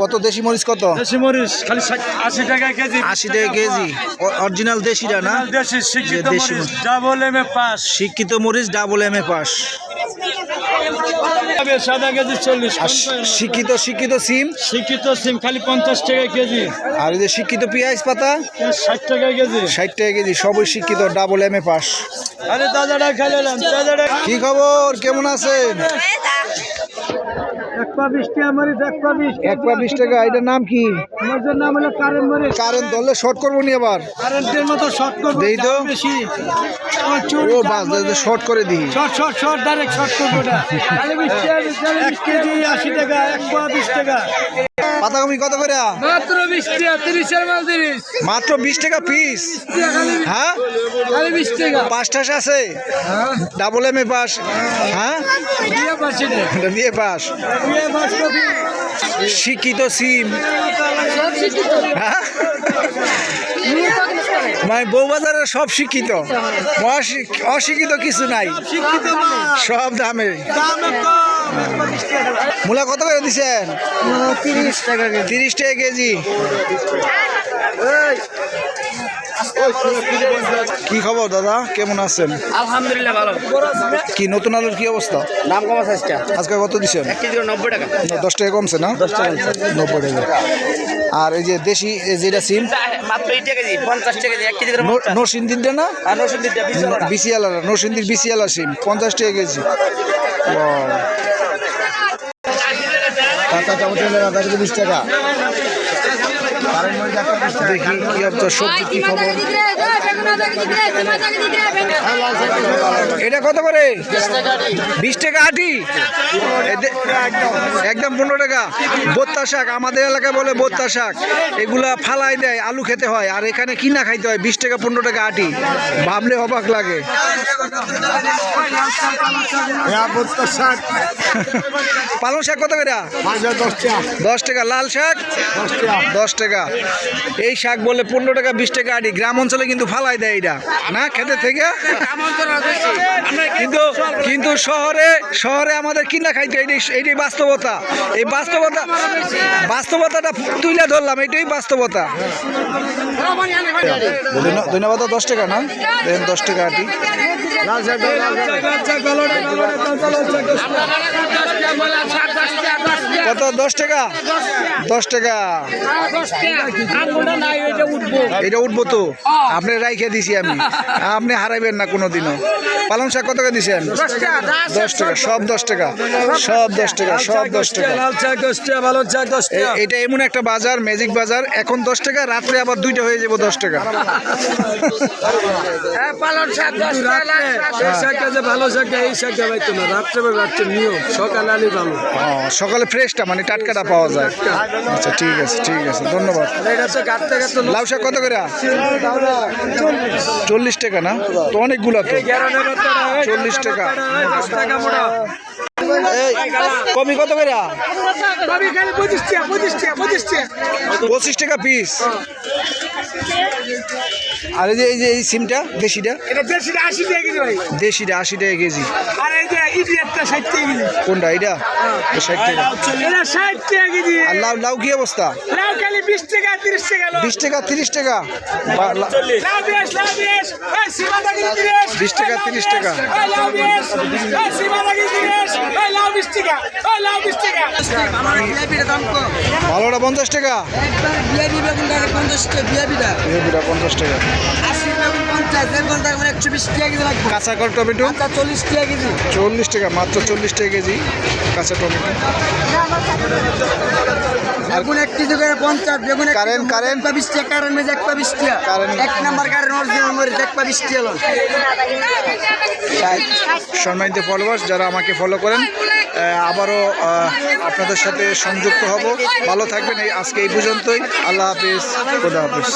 কত? দেশি মরিচ কত? দেশি মরিচ খালি ষাট আশি টাকা কেজি আশি টাকা কেজি। অরিজিনাল দেশিটা না? দেশি শিক্ষিত মরিচ ডাবল এম এ পাস। শিক্ষিত মরিচ ডাবল এম এ পাস। সাদা কেজি চল্লিশ আর শিক্ষিত শিক্ষিত সিম? শিক্ষিত সিম খালি পঞ্চাশ টাকা কেজি। আর এই যে শিক্ষিত পেঁয়াজ পাতা? ষাট টাকা কেজি। ষাট টাকা কেজি সবই শিক্ষিত ডাবল এম এ পাস। আরে দাদাটা খেলাম দাদাটা কি খবর? কেমন আছেন? এক পা বিশ টাকা এটার নাম কি? নাম হলো কারেন্ট ধরলে শর্ট করব নি আবার? কারেন্টের মতো শর্ট করব দেই তো। বেশি। ও বাস শর্ট করে দিই। Short short short direct short করব না এক কেজি আশি টাকা এক পা বিশ টাকা। পাতাকপি কত করে? মাত্র বিশ টাকা তিরিশের মাল তিরিশ। মাত্র বিশ টাকা পিস হ্যাঁ? খালি বিশ টাকা। পাঁচটা আছে? ডাবল এম এ পাস হ্যাঁ? দিয়ে পাস শিক্ষিত সিম। হ্যাঁ? মানে বউবাজারের সব শিক্ষিত। অশিক- অশিক্ষিত কিছু নাই। সব দামে। দামে মূলা কত করে দিচ্ছেন তিরিশ টাকা তিরিশ টাকা কেজি। কি খবর দাদা? কেমন আছেন? আলহামদুলিল্লাহ ভালো। কি নতুন আলুর কি অবস্থা? দাম কম আছে আজকে। আজকে কত নব্বই টাকা। দশ টাকা কমছে না? দশ টাকা নব্বই টাকা। আর এই যে দেশি যেটা সিম? মাত্র এই টাকা কেজি পঞ্চাশ টাকা নরসিন্দিরটা না বিসিএল নরসিন্দির বিসিএল সিম পঞ্চাশ টাকা কেজি. কাঁচা টমেটো বিশ টাকা। দেখি কি সবজি কি খবর? এটা কত করে? বিশ টাকা আটি। একদম পনেরো টাকা। বোত্তা শাক আমাদের এলাকায় বলে বোত্তা শাক। এগুলা ফালাই দেয় আলু খেতে হয় আর এখানে কিনা খাইতে হয়? বিশ টাকা পনেরো টাকা আটি। ভাবলে অবাক লাগে। পালং শাক কত করে? দশ টাকা। লাল শাক? দশ টাকা। এই শাক বলে পনেরো টাকা বিশ টাকা আটি গ্রাম অঞ্চলে কিন্তু ফালাই দেয় এটা না খেতে থেকে কিন্তু কিন্তু শহরে শহরে আমাদের কিনা খাইতে হয়, এটাই এটাই বাস্তবতা এই বাস্তবতা বাস্তবতাটা তুলে ধরলাম এটাই বাস্তবতা ধন্যবাদ দশ টাকা না দেখেন দশ টাকা আটি কত? দশ টাকা? দশ টাকা। এটা উঠবো। তো। আপনি রাইখে দিছি আমি। আপনি হারাইবেন না কোনোদিনও। পালং শাক কত টাকা দিছেন? দশ টাকা। সব দশ টাকা সব দশ টাকা সব দশ টাকা লাল চাক দশ টাকা। ভালো চাক দশ টাকা এটা এমন একটা বাজার ম্যাজিক বাজার এখন দশ টাকা রাত্রে আবার দুইটা হয়ে যাব দশ টাকা। এই শাকটা যে ভালো শাকটা এই শাকটা রাত্রে রাত্রে নিয়ম সকালে আলি ভালো। সকালে ফ্রেশটা মানে টাটকাটা পাওয়া যায়। আচ্ছা ঠিক আছে ঠিক আছে ধন্যবাদ। এটা তো কাটতে কাটতে লাউ শাক কত করে? চল্লিশ টাকা না? তো অনেকগুলো তো। চল্লিশ টাকা। টাকা মোটা। কমি কত করে? পঁচিশ টাকা পিস আর এই যে এই যে এই সিমটা দেশিটা? দেশিটা আশি টাকা কেজি। আর কোনটা এটা ষাট টাকা। কেজি আর লাউ লাউ কি অবস্থা? বিশ টাকা তিরিশ টাকা। বিশ বিশ টাকা, তিরিশ টাকা। ভালোটা পঞ্চাশ টাকা? কাঁচা কর টমেটো চল্লিশ টাকা কেজি চল্লিশ টাকা, মাত্র চল্লিশ টাকা কেজি কাঁচা টমেটো। বেগুন এক কেজি করে পঞ্চাশ বেগুন কারেন্ট, কারেন্ট। এক পা কারেন্ট মেজে এক পা বিশ কারেন্ট। এক নাম্বার কারেন্ট অরিজিনাল মরিচ এক পা বিশ টাকা লোন সম্মানিত ফলোয়ার্স যারা আমাকে ফলো করেন আবারও আপনাদের সাথে সংযুক্ত হব। ভালো থাকবেন এই আজকে এই পর্যন্তই। আল্লাহ হাফিজ খোদা হাফিজ।